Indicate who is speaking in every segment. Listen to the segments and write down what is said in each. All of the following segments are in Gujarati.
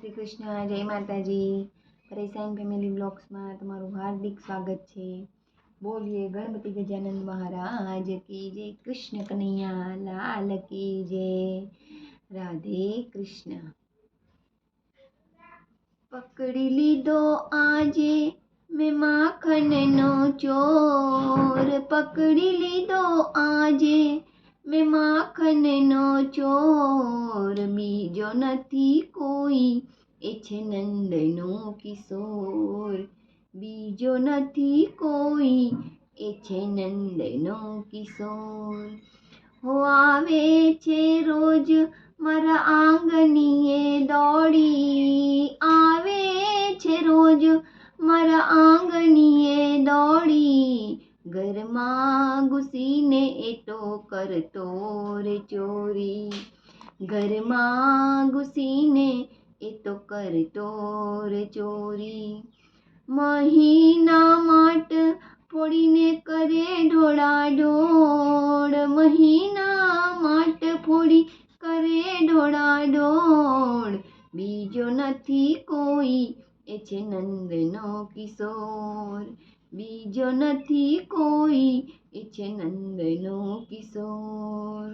Speaker 1: શ્રી કૃષ્ણ જય માતાજી. પરેશાન ફેમિલી બ્લોગ્સમાં તમારું હાર્દિક સ્વાગત છે. બોલીએ ગણપતિ ગજાનંદ મહારાજ કી જય, કૃષ્ણ કનૈયા, લાલ કી જય. રાધે કૃષ્ણ. પકડી લીધો આજે મેં માખણનો ચોર. પકડી લીધો આજે મેં માખનનો ચોર, બીજો નથી કોઈ. એ છે નંદનો કિશોર, બીજો નથી કોઈ. એ છે નંદનો કિશોર. હો આવે છે રોજ મારા આંગણીએ દોડી. ઘરમાં ઘૂસીને એ તો કરતો રે ચોરી. ઘરમાં ઘૂસીને એ તો કરતો રે ચોરી. મહિના માટ ફોડીને કરે ઢોળ મહિના માટ ફોડી કરે ઢોળા ઢોળ. બીજો નથી કોઈ, એ છે નંદનો કિશોર. બીજો નથી કોઈ. એ છે નંદનો કિશોર.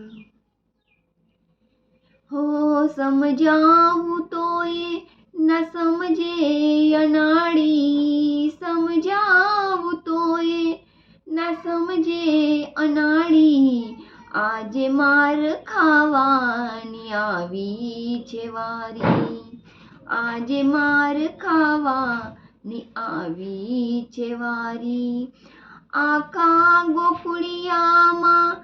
Speaker 1: હો, સમજાવું તો એ ન સમજે અનાળી સમજાવું તો એ ન સમજે અનાળી આજે માર ખાવાની આવી છે વારી. આજે માર ખાવાની આવી છે વારી આકા ગોકુળિયામાં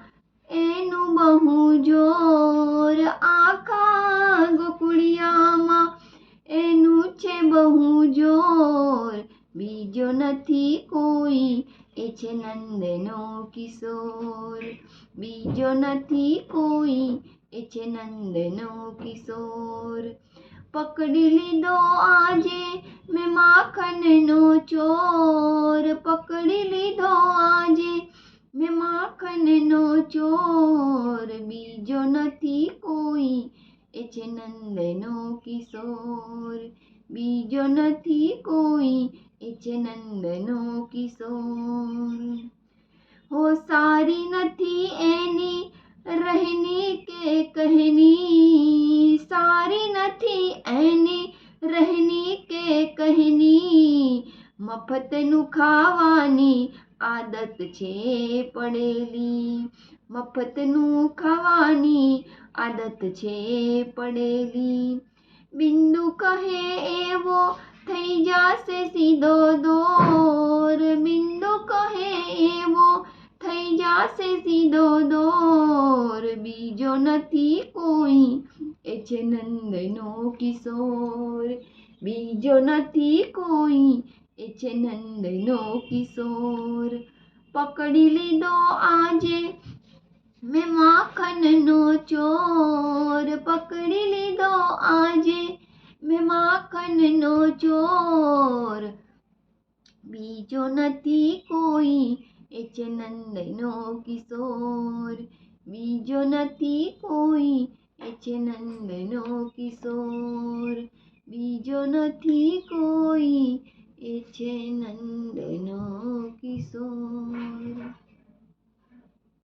Speaker 1: એનું બહુ જોર. આકા ગોકુળિયામાં એનું છે બહુ જોર. બીજો નથી કોઈ, એ છે નંદનો કિશોર. બીજો નથી કોઈ, એ છે નંદનો કિશોર. પકડી લીધો આજે મેં માખણનો ચોર પકડી લીધો આજે મેં માખણનો ચોર બીજો નથી કોઈ એ છે નંદનો કિશોર બીજો નથી કોઈ એ છે નંદનો કિશોર હો સારી નથી એની રહેની મફતનું ખાવાની આદત છે પડેલી. મફતનું ખાવાની આદત છે પડેલી. બિંદુ કહે એવો થઈ જશે સીધો દોર. બિંદુ કહે એવો થઈ જશે સીધો દોર. બીજો નથી કોઈ એ છે નંદનો કિશોર. બીજો નથી કોઈ એ છે નંદનો કિશોર પકડી લીધો આજે મેં માખણનો ચોર પકડી લીધો આજે મેં માખણનો ચોર બીજો નથી કોઈ એ છે નંદનો કિશોર બીજો નથી કોઈ એ છે નંદનો કિશોર બીજો નથી કોઈ એ છે નંદનો કિશોર